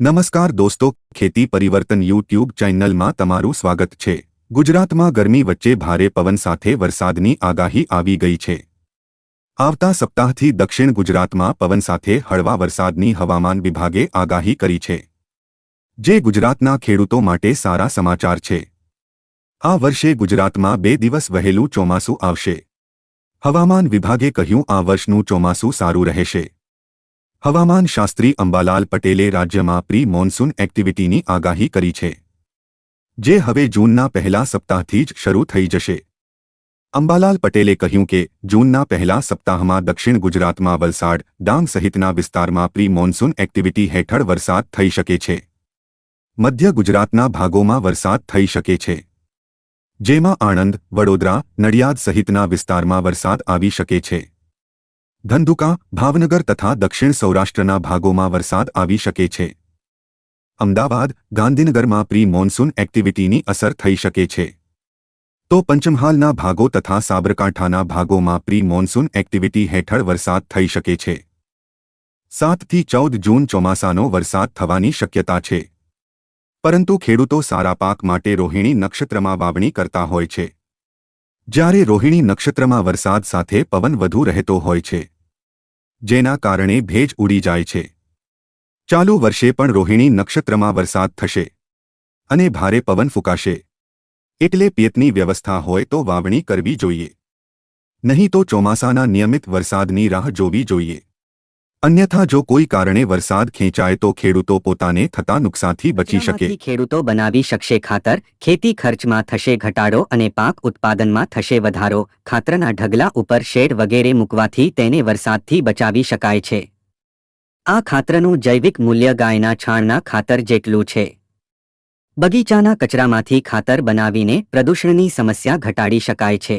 નમસ્કાર દોસ્તો, ખેતી પરિવર્તન યુટ્યુબ ચેનલમાં તમારું સ્વાગત છે. ગુજરાતમાં ગરમી વચ્ચે ભારે પવન સાથે વરસાદની આગાહી આવી ગઈ છે. આવતા સપ્તાહથી દક્ષિણ ગુજરાતમાં પવન સાથે હળવા વરસાદની હવામાન વિભાગે આગાહી કરી છે. જે ગુજરાતના ખેડૂતો માટે સારા સમાચાર છે. આ વર્ષે ગુજરાતમાં બે દિવસ વહેલું ચોમાસું આવશે. હવામાન વિભાગે કહ્યું, આ વર્ષનું ચોમાસું સારું રહેશે. હવામાન શાસ્ત્રી અંબાલાલ પટેલે રાજ્યમાં પ્રી મોન્સૂન એક્ટિવિટીની આગાહી કરી છે. જે હવે જૂનના પહેલા સપ્તાહથી જ શરૂ થઈ જશે. અંબાલાલ પટેલે કહ્યું કે, જૂનના પહેલા સપ્તાહમાં દક્ષિણ ગુજરાતમાં વલસાડ, ડાંગ સહિતના વિસ્તારમાં પ્રી મોન્સૂન એક્ટિવિટી હેઠળ વરસાદ થઈ શકે છે. મધ્ય ગુજરાતના ભાગોમાં વરસાદ થઈ શકે છે. જેમાં આણંદ, વડોદરા, નડિયાદ સહિતના વિસ્તારમાં વરસાદ આવી શકે છે. ધંધુકા ભાવનગર તથા દક્ષિણ સૌરાષ્ટ્રના ભાગોમાં વરસાદ આવી શકે છે. અમદાવાદ, ગાંધીનગરમાં પ્રી મોન્સૂન એક્ટિવિટીની અસર થઈ શકે છે. તો પંચમહાલના ભાગો તથા સાબરકાંઠાના ભાગોમાં પ્રી મોન્સૂન એક્ટિવિટી હેઠળ વરસાદ થઈ શકે છે. સાતથી ચૌદ જૂન ચોમાસાનો વરસાદ થવાની શક્યતા છે. પરંતુ ખેડૂતો સારા પાક માટે રોહિણી નક્ષત્રમાં વાવણી કરતા હોય છે. જ્યારે રોહિણી નક્ષત્રમાં વરસાદ સાથે પવન વધુ રહેતો હોય છે. જેના કારણે ભેજ ઉડી જાય છે. ચાલુ વર્ષે પણ રોહિણી નક્ષત્રમાં વરસાદ થશે અને ભારે પવન ફૂંકાશે. એટલે પિયતની વ્યવસ્થા હોય તો વાવણી કરવી જોઈએ. નહીં તો ચોમાસાના નિયમિત વરસાદની રાહ જોવી જોઈએ. અન્યથા જો કોઈ કારણે વરસાદ ખેંચાય તો ખેડૂતો પોતાને થતા નુકસાનથી બચી શકે. ખેડૂતો બનાવી શકશે ખાતર, ખેતી ખર્ચમાં થશે ઘટાડો અને પાક ઉત્પાદનમાં થશે વધારો. ખાતરના ઢગલા ઉપર શેડ વગેરે મૂકવાથી તેને વરસાદથી બચાવી શકાય છે. આ ખાતરનું જૈવિક મૂલ્ય ગાયના છાણના ખાતર જેટલું છે. બગીચાના કચરામાંથી ખાતર બનાવીને પ્રદૂષણની સમસ્યા ઘટાડી શકાય છે.